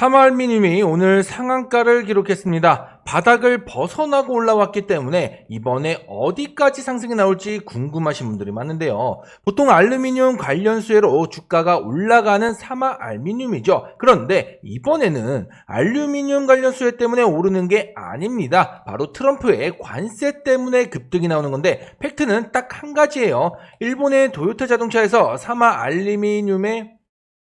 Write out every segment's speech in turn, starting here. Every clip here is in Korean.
사마알미님이 오늘 상한가를 기록했습니다. 바닥을 벗어나고 올라왔기 때문에 이번에 어디까지 상승이 나올지 궁금하신 분들이 많은데요. 보통 알루미늄 관련 수혜로 주가가 올라가는 사마 알미늄이죠. 그런데 이번에는 알루미늄 관련 수혜 때문에 오르는 게 아닙니다. 바로 트럼프의 관세 때문에 급등이 나오는 건데 팩트는 딱 한 가지예요. 일본의 도요타 자동차에서 사마 알루미늄의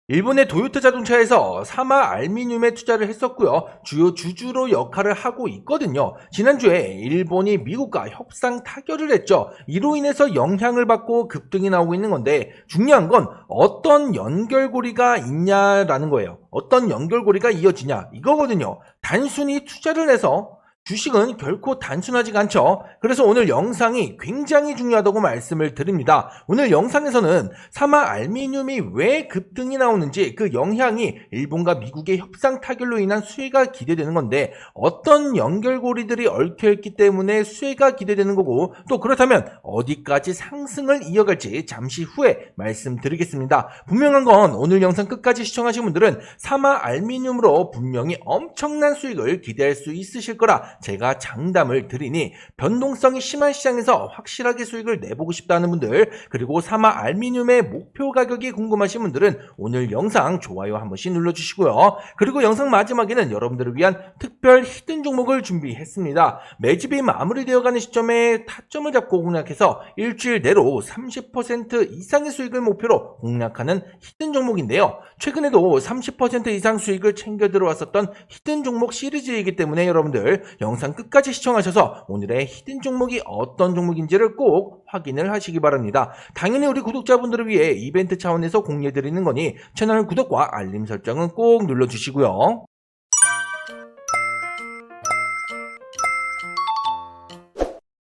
일본의 도요타 자동차에서 사마 알미늄에 투자를 했었고요. 주요 주주로 역할을 하고 있거든요. 지난주에 일본이 미국과 협상 타결을 했죠. 이로 인해서 영향을 받고 급등이 나오고 있는 건데 중요한 건 어떤 연결고리가 있냐라는 거예요. 어떤 연결고리가 이어지냐 이거거든요. 단순히 투자를 해서 주식은 결코 단순하지가 않죠. 그래서 오늘 영상이 굉장히 중요하다고 말씀을 드립니다. 오늘 영상에서는 사마 알미늄이 왜 급등이 나오는지 그 영향이 일본과 미국의 협상 타결로 인한 수혜가 기대되는 건데 어떤 연결고리들이 얽혀있기 때문에 수혜가 기대되는 거고 또 그렇다면 어디까지 상승을 이어갈지 잠시 후에 말씀드리겠습니다. 분명한 건 오늘 영상 끝까지 시청하신 분들은 사마 알미늄으로 분명히 엄청난 수익을 기대할 수 있으실 거라 제가 장담을 드리니 변동성이 심한 시장에서 확실하게 수익을 내보고 싶다는 분들 그리고 사마 알미늄의 목표 가격이 궁금하신 분들은 오늘 영상 좋아요 한 번씩 눌러주시고요. 그리고 영상 마지막에는 여러분들을 위한 특별 히든 종목을 준비했습니다. 매집이 마무리되어가는 시점에 타점을 잡고 공략해서 일주일 내로 30% 이상의 수익을 목표로 공략하는 히든 종목인데요. 최근에도 30% 이상 수익을 챙겨 들어왔었던 히든 종목 시리즈이기 때문에 여러분들 영상 끝까지 시청하셔서 오늘의 히든 종목이 어떤 종목인지를 꼭 확인을 하시기 바랍니다. 당연히 우리 구독자분들을 위해 이벤트 차원에서 공유해드리는 거니 채널 구독과 알림 설정은 꼭 눌러주시고요.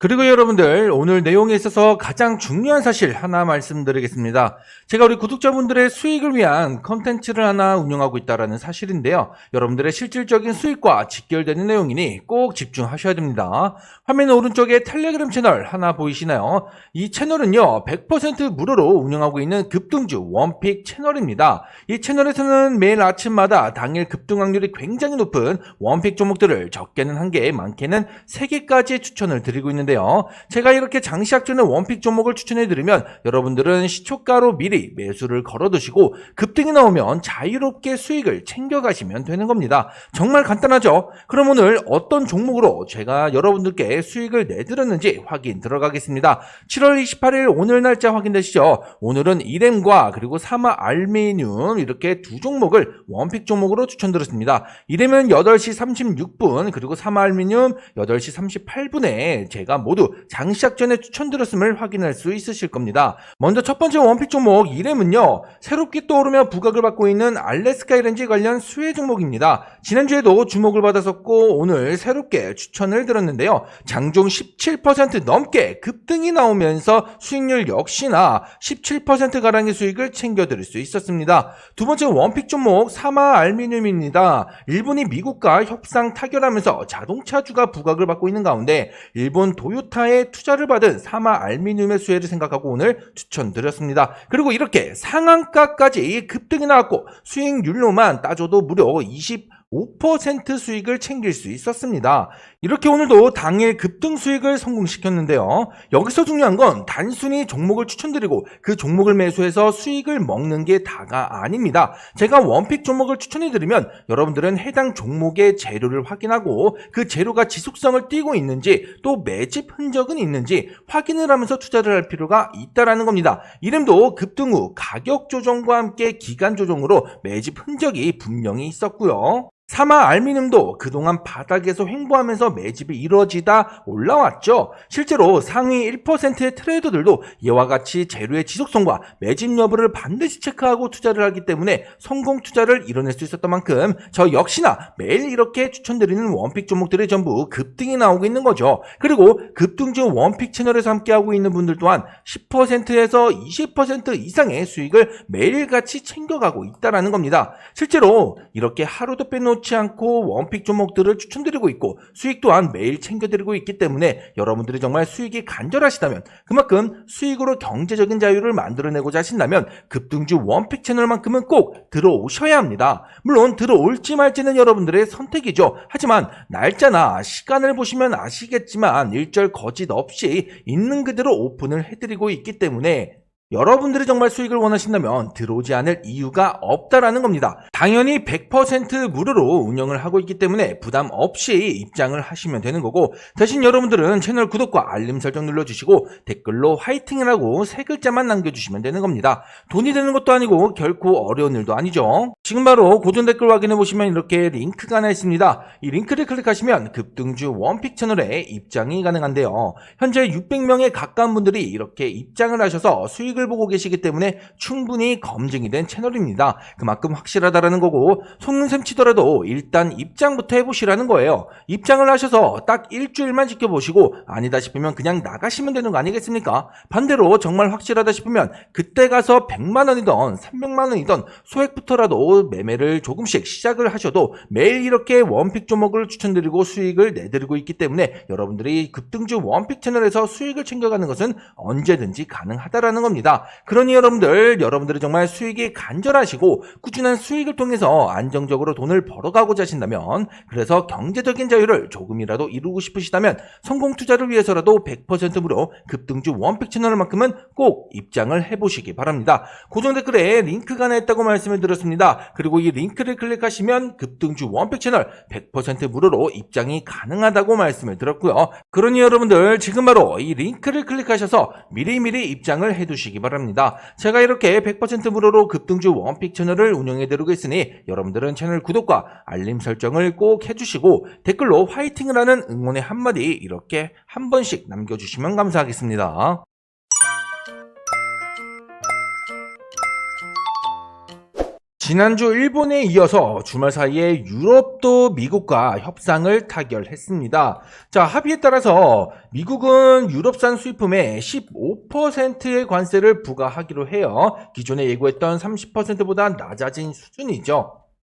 그리고 여러분들 오늘 내용에 있어서 가장 중요한 사실 하나 말씀드리겠습니다. 제가 우리 구독자분들의 수익을 위한 컨텐츠를 하나 운영하고 있다는 사실인데요. 여러분들의 실질적인 수익과 직결되는 내용이니 꼭 집중하셔야 됩니다. 화면 오른쪽에 텔레그램 채널 하나 보이시나요? 이 채널은요 100% 무료로 운영하고 있는 급등주 원픽 채널입니다. 이 채널에서는 매일 아침마다 당일 급등 확률이 굉장히 높은 원픽 종목들을 적게는 한 개, 많게는 세 개까지 추천을 드리고 있는데 요. 제가 이렇게 장시작 전에 원픽 종목을 추천해드리면 여러분들은 시초가로 미리 매수를 걸어두시고 급등이 나오면 자유롭게 수익을 챙겨가시면 되는 겁니다. 정말 간단하죠? 그럼 오늘 어떤 종목으로 제가 여러분들께 수익을 내드렸는지 확인 들어가겠습니다. 7월 28일 오늘 날짜 확인되시죠? 오늘은 이렘과 그리고 사마 알미늄 이렇게 두 종목을 원픽 종목으로 추천드렸습니다. 이렘은 8시 36분 그리고 사마 알미늄 8시 38분에 제가 모두 장시작 전에 추천드렸음을 확인할 수 있으실 겁니다. 먼저 첫 번째 원픽 종목 이렘은요. 새롭게 떠오르며 부각을 받고 있는 알래스카 이렌지 관련 수혜 종목입니다. 지난주에도 주목을 받았었고 오늘 새롭게 추천을 드렸는데요. 장중 17% 넘게 급등이 나오면서 수익률 역시나 17%가량의 수익을 챙겨드릴 수 있었습니다. 두 번째 원픽 종목 사마 알미늄입니다. 일본이 미국과 협상 타결하면서 자동차주가 부각을 받고 있는 가운데 일본 도요타에 투자를 받은 사마 알미늄의 수혜를 생각하고 오늘 추천드렸습니다. 그리고 이렇게 상한가까지 급등이 나왔고 수익률로만 따져도 무려 20 5% 수익을 챙길 수 있었습니다. 이렇게 오늘도 당일 급등 수익을 성공시켰는데요. 여기서 중요한 건 단순히 종목을 추천드리고 그 종목을 매수해서 수익을 먹는 게 다가 아닙니다. 제가 원픽 종목을 추천해드리면 여러분들은 해당 종목의 재료를 확인하고 그 재료가 지속성을 띠고 있는지 또 매집 흔적은 있는지 확인을 하면서 투자를 할 필요가 있다라는 겁니다. 이름도 급등 후 가격 조정과 함께 기간 조정으로 매집 흔적이 분명히 있었고요. 사마 알미늄도 그동안 바닥에서 횡보하면서 매집이 이루어지다 올라왔죠. 실제로 상위 1%의 트레이더들도 이와 같이 재료의 지속성과 매집 여부를 반드시 체크하고 투자를 하기 때문에 성공 투자를 이뤄낼 수 있었던 만큼 저 역시나 매일 이렇게 추천드리는 원픽 종목들이 전부 급등이 나오고 있는 거죠. 그리고 급등 중 원픽 채널에서 함께하고 있는 분들 또한 10%에서 20% 이상의 수익을 매일같이 챙겨가고 있다라는 겁니다. 실제로 이렇게 하루도 빼놓지 놓지 않고 원픽 종목들을 추천드리고 있고 수익 또한 매일 챙겨드리고 있기 때문에 여러분들이 정말 수익이 간절하시다면 그만큼 수익으로 경제적인 자유를 만들어내고자 하신다면 급등주 원픽 채널만큼은 꼭 들어오셔야 합니다. 물론 들어올지 말지는 여러분들의 선택이죠. 하지만 날짜나 시간을 보시면 아시겠지만 일절 거짓 없이 있는 그대로 오픈을 해드리고 있기 때문에 여러분들이 정말 수익을 원하신다면 들어오지 않을 이유가 없다라는 겁니다. 당연히 100% 무료로 운영을 하고 있기 때문에 부담 없이 입장을 하시면 되는 거고 대신 여러분들은 채널 구독과 알림 설정 눌러주시고 댓글로 화이팅이라고 세 글자만 남겨주시면 되는 겁니다. 돈이 되는 것도 아니고 결코 어려운 일도 아니죠. 지금 바로 고정 댓글 확인해 보시면 이렇게 링크가 하나 있습니다. 이 링크를 클릭하시면 급등주 원픽 채널에 입장이 가능한데요. 현재 600명에 가까운 분들이 이렇게 입장을 하셔서 수익을 보고 계시기 때문에 충분히 검증이 된 채널입니다. 그만큼 확실하다라는 거고 속눈샘 치더라도 일단 입장부터 해보시라는 거예요. 입장을 하셔서 딱 일주일만 지켜보시고 아니다 싶으면 그냥 나가시면 되는 거 아니겠습니까? 반대로 정말 확실하다 싶으면 그때 가서 100만 원이든 300만 원이든 소액부터라도 매매를 조금씩 시작을 하셔도 매일 이렇게 원픽 종목을 추천드리고 수익을 내드리고 있기 때문에 여러분들이 급등주 원픽 채널에서 수익을 챙겨가는 것은 언제든지 가능하다라는 겁니다. 그러니 여러분들, 여러분들이 정말 수익이 간절하시고 꾸준한 수익을 통해서 안정적으로 돈을 벌어가고자 하신다면 그래서 경제적인 자유를 조금이라도 이루고 싶으시다면 성공 투자를 위해서라도 100% 무료 급등주 원픽 채널만큼은 꼭 입장을 해보시기 바랍니다. 고정 댓글에 링크가 하나 있다고 말씀을 드렸습니다. 그리고 이 링크를 클릭하시면 급등주 원픽 채널 100% 무료로 입장이 가능하다고 말씀을 드렸고요. 그러니 여러분들 지금 바로 이 링크를 클릭하셔서 미리미리 입장을 해두 시기 바랍니다. 제가 이렇게 100% 무료로 급등주 원픽 채널을 운영해드리고 있으니 여러분들은 채널 구독과 알림 설정을 꼭 해주시고 댓글로 화이팅을 하는 응원의 한마디 이렇게 한 번씩 남겨주시면 감사하겠습니다. 지난주 일본에 이어서 주말 사이에 유럽도 미국과 협상을 타결했습니다. 자, 합의에 따라서 미국은 유럽산 수입품에 15%의 관세를 부과하기로 해요. 기존에 예고했던 30%보다 낮아진 수준이죠.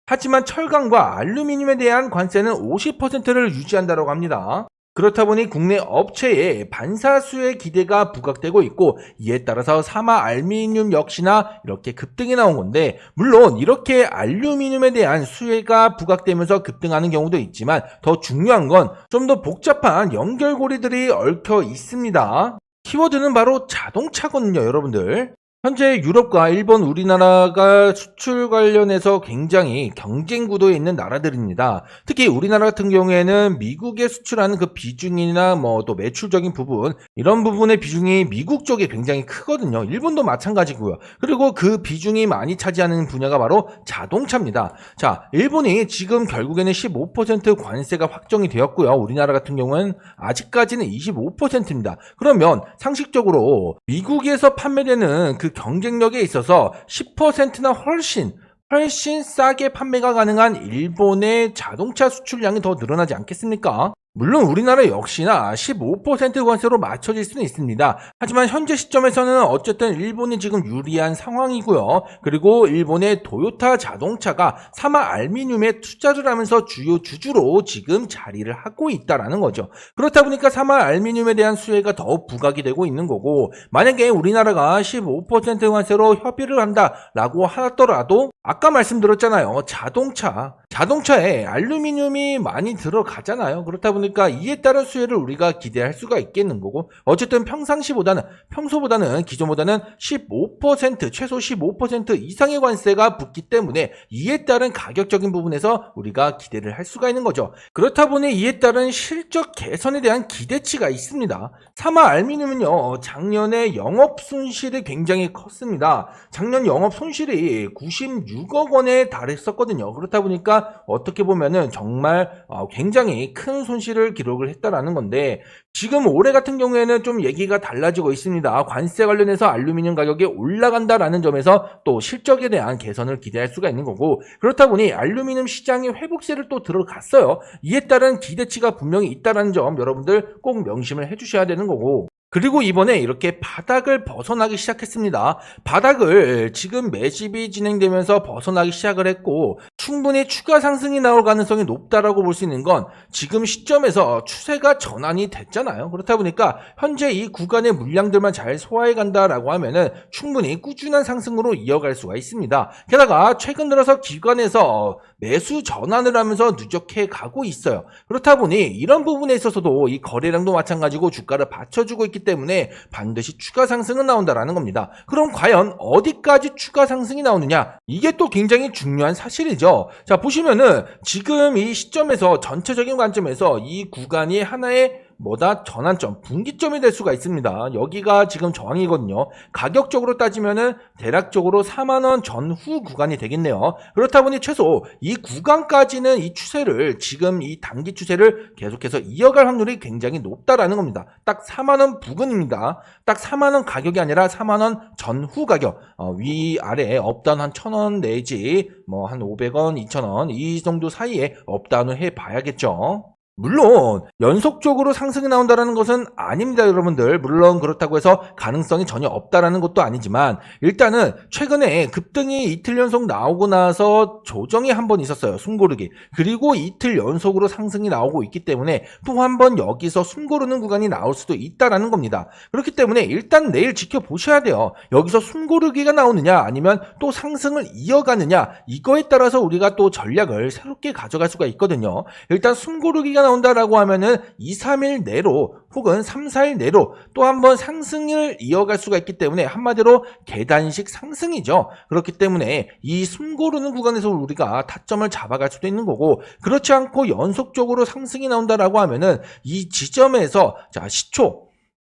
하지만 철강과 알루미늄에 대한 관세는 50%를 유지한다고 합니다. 그렇다 보니 국내 업체에 반사수의 기대가 부각되고 있고 이에 따라서 사마 알루미늄 역시나 이렇게 급등이 나온 건데 물론 이렇게 알루미늄에 대한 수혜가 부각되면서 급등하는 경우도 있지만 더 중요한 건 좀 더 복잡한 연결고리들이 얽혀 있습니다. 키워드는 바로 자동차거든요, 여러분들. 현재 유럽과 일본, 우리나라가 수출 관련해서 굉장히 경쟁 구도에 있는 나라들입니다. 특히 우리나라 같은 경우에는 미국에 수출하는 그 비중이나 뭐 또 매출적인 부분, 이런 부분의 비중이 미국 쪽에 굉장히 크거든요. 일본도 마찬가지고요. 그리고 그 비중이 많이 차지하는 분야가 바로 자동차입니다. 자, 일본이 지금 결국에는 15% 관세가 확정이 되었고요. 우리나라 같은 경우는 아직까지는 25%입니다. 그러면 상식적으로 미국에서 판매되는 그 경쟁력에 있어서 10%나 훨씬 훨씬 싸게 판매가 가능한 일본의 자동차 수출량이 더 늘어나지 않겠습니까? 물론 우리나라 역시나 15% 관세로 맞춰질 수는 있습니다. 하지만 현재 시점에서는 어쨌든 일본이 지금 유리한 상황이고요. 그리고 일본의 도요타 자동차가 사마 알미늄에 투자를 하면서 주요 주주로 지금 자리를 하고 있다라는 거죠. 그렇다 보니까 사마 알미늄에 대한 수혜가 더 부각이 되고 있는 거고 만약에 우리나라가 15% 관세로 협의를 한다라고 하더라도 아까 말씀드렸잖아요. 자동차 자동차에 알루미늄이 많이 들어가잖아요. 그렇다 보니까 이에 따른 수혜를 우리가 기대할 수가 있겠는 거고 어쨌든 평상시보다는 평소보다는 기존보다는 15% 최소 15% 이상의 관세가 붙기 때문에 이에 따른 가격적인 부분에서 우리가 기대를 할 수가 있는 거죠. 그렇다 보니 이에 따른 실적 개선에 대한 기대치가 있습니다. 사마 알미늄은요 작년에 영업 손실이 굉장히 컸습니다. 작년 영업 손실이 96억 원에 달했었거든요. 그렇다 보니까 어떻게 보면은 정말 어, 굉장히 큰 손실을 기록을 했다라는 건데 지금 올해 같은 경우에는 좀 얘기가 달라지고 있습니다. 관세 관련해서 알루미늄 가격이 올라간다라는 점에서 또 실적에 대한 개선을 기대할 수가 있는 거고 그렇다 보니 알루미늄 시장이 회복세를 또 들어갔어요. 이에 따른 기대치가 분명히 있다라는 점 여러분들 꼭 명심을 해주셔야 되는 거고 그리고 이번에 이렇게 바닥을 벗어나기 시작했습니다. 바닥을 지금 매집이 진행되면서 벗어나기 시작을 했고 충분히 추가 상승이 나올 가능성이 높다라고 볼 수 있는 건 지금 시점에서 추세가 전환이 됐잖아요. 그렇다 보니까 현재 이 구간의 물량들만 잘 소화해 간다라고 하면은 충분히 꾸준한 상승으로 이어갈 수가 있습니다. 게다가 최근 들어서 기관에서 매수 전환을 하면서 누적해 가고 있어요. 그렇다 보니 이런 부분에 있어서도 이 거래량도 마찬가지고 주가를 받쳐주고 있기 때문에 반드시 추가 상승은 나온다라는 겁니다. 그럼 과연 어디까지 추가 상승이 나오느냐? 이게 또 굉장히 중요한 사실이죠. 자, 보시면은 지금 이 시점에서 전체적인 관점에서 이 구간이 하나의 뭐다 전환점, 분기점이 될 수가 있습니다. 여기가 지금 저항이거든요. 가격적으로 따지면은 대략적으로 4만 원 전후 구간이 되겠네요. 그렇다 보니 최소 이 구간까지는 이 추세를 지금 이 단기 추세를 계속해서 이어갈 확률이 굉장히 높다라는 겁니다. 딱 4만 원 부근입니다. 딱 4만 원 가격이 아니라 4만 원 전후 가격. 어, 위 아래 업다운 한 1,000원 내지 뭐 한 500원, 2,000원 이 정도 사이에 업다운을 해 봐야겠죠. 물론 연속적으로 상승이 나온다는 것은 아닙니다, 여러분들. 물론 그렇다고 해서 가능성이 전혀 없다라는 것도 아니지만 일단은 최근에 급등이 이틀 연속 나오고 나서 조정이 한 번 있었어요. 숨고르기. 그리고 이틀 연속으로 상승이 나오고 있기 때문에 또 한 번 여기서 숨고르는 구간이 나올 수도 있다라는 겁니다. 그렇기 때문에 일단 내일 지켜보셔야 돼요. 여기서 숨고르기가 나오느냐 아니면 또 상승을 이어가느냐 이거에 따라서 우리가 또 전략을 새롭게 가져갈 수가 있거든요. 일단 숨고르기가 나온다라고 하면은 2, 3일 내로 혹은 3, 4일 내로 또 한번 상승을 이어갈 수가 있기 때문에 한마디로 계단식 상승이죠. 그렇기 때문에 이 숨고르는 구간에서 우리가 타점을 잡아갈 수도 있는 거고 그렇지 않고 연속적으로 상승이 나온다라고 하면은 이 지점에서 자 시초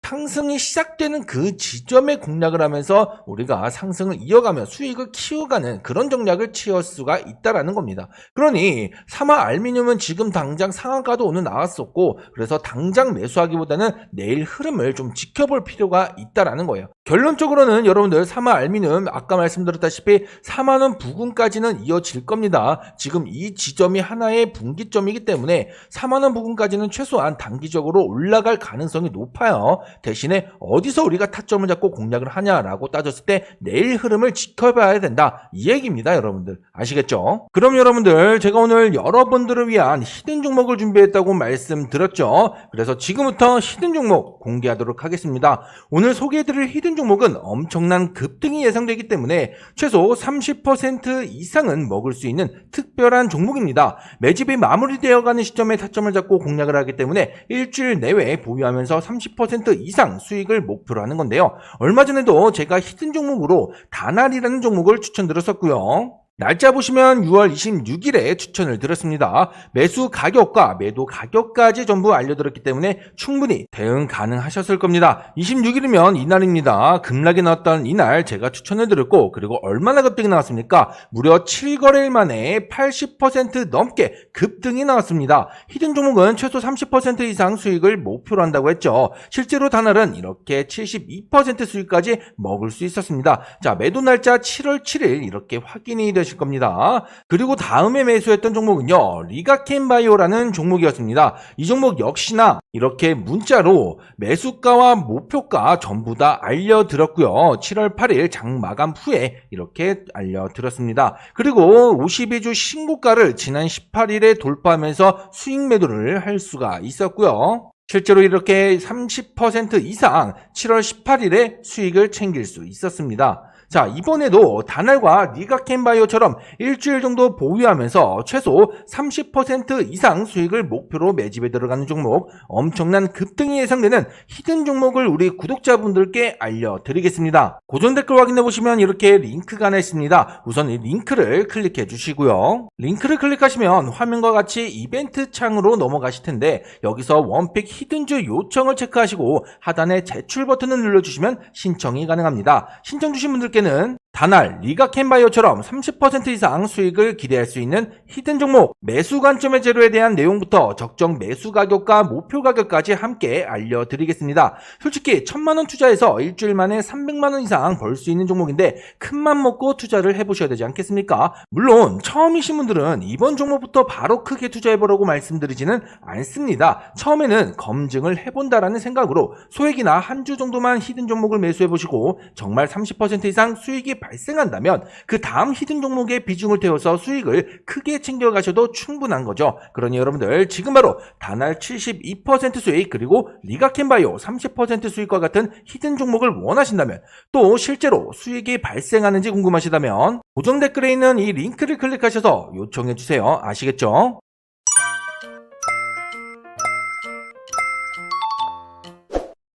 상승이 시작되는 그 지점에 공략을 하면서 우리가 상승을 이어가며 수익을 키워가는 그런 전략을 취할 수가 있다라는 겁니다. 그러니 사마 알미늄은 지금 당장 상한가도 오늘 나왔었고 그래서 당장 매수하기보다는 내일 흐름을 좀 지켜볼 필요가 있다라는 거예요. 결론적으로는 여러분들 사마 알미늄 아까 말씀드렸다시피 4만 원 부근까지는 이어질 겁니다. 지금 이 지점이 하나의 분기점이기 때문에 4만 원 부근까지는 최소한 단기적으로 올라갈 가능성이 높아요. 대신에 어디서 우리가 타점을 잡고 공략을 하냐라고 따졌을 때 내일 흐름을 지켜봐야 된다. 이 얘기입니다, 여러분들. 아시겠죠? 그럼 여러분들 제가 오늘 여러분들을 위한 히든 종목을 준비했다고 말씀드렸죠. 그래서 지금부터 히든 종목 공개하도록 하겠습니다. 오늘 소개해드릴 히든 종목은 엄청난 급등이 예상되기 때문에 최소 30% 이상은 먹을 수 있는 특별한 종목입니다. 매집이 마무리되어 가는 시점에 타점을 잡고 공략을 하기 때문에 일주일 내외 보유하면서 30% 이상 수익을 목표로 하는 건데요. 얼마 전에도 제가 히든 종목으로 다날이라는 종목을 추천드렸었고요. 날짜 보시면 6월 26일에 추천을 드렸습니다. 매수 가격과 매도 가격까지 전부 알려드렸기 때문에 충분히 대응 가능하셨을 겁니다. 26일이면 이날입니다. 급락이 나왔던 이날 제가 추천을 드렸고 그리고 얼마나 급등이 나왔습니까? 무려 7거래일 만에 80% 넘게 급등이 나왔습니다. 히든 종목은 최소 30% 이상 수익을 목표로 한다고 했죠. 실제로 단날은 이렇게 72% 수익까지 먹을 수 있었습니다. 자 매도 날짜 7월 7일 이렇게 확인이 되실 겁니다. 그리고 다음에 매수했던 종목은요. 리가켄바이오라는 종목이었습니다. 이 종목 역시나 이렇게 문자로 매수가와 목표가 전부 다 알려드렸고요. 7월 8일 장 마감 후에 이렇게 알려드렸습니다. 그리고 52주 신고가를 지난 18일에 돌파하면서 수익 매도를 할 수가 있었고요. 실제로 이렇게 30% 이상 7월 18일에 수익을 챙길 수 있었습니다. 자, 이번에도 다날과 니가켄바이오처럼 일주일 정도 보유하면서 최소 30% 이상 수익을 목표로 매집에 들어가는 종목, 엄청난 급등이 예상되는 히든 종목을 우리 구독자분들께 알려드리겠습니다. 고정 댓글 확인해 보시면 이렇게 링크가 하나 있습니다. 우선 이 링크를 클릭해 주시고요. 링크를 클릭하시면 화면과 같이 이벤트 창으로 넘어가실 텐데 여기서 원픽 히든즈 요청을 체크하시고 하단에 제출 버튼을 눌러주시면 신청이 가능합니다. 신청 주신 분들께 는 다날, 리가켄바이오처럼 30% 이상 수익을 기대할 수 있는 히든 종목, 매수 관점의 재료에 대한 내용부터 적정 매수 가격과 목표 가격까지 함께 알려드리겠습니다. 솔직히 천만원 투자해서 일주일 만에 300만원 이상 벌 수 있는 종목인데 큰맘 먹고 투자를 해보셔야 되지 않겠습니까? 물론 처음이신 분들은 이번 종목부터 바로 크게 투자해보라고 말씀드리지는 않습니다. 처음에는 검증을 해본다라는 생각으로 소액이나 한 주 정도만 히든 종목을 매수해보시고 정말 30% 이상 수익이 발생한다면 그 다음 히든 종목에 비중을 태워서 수익을 크게 챙겨가셔도 충분한 거죠. 그러니 여러분들 지금 바로 단알 72% 수익 그리고 리가켄바이오 30% 수익과 같은 히든 종목을 원하신다면 또 실제로 수익이 발생하는지 궁금하시다면 고정 댓글에 있는 이 링크를 클릭하셔서 요청해 주세요. 아시겠죠?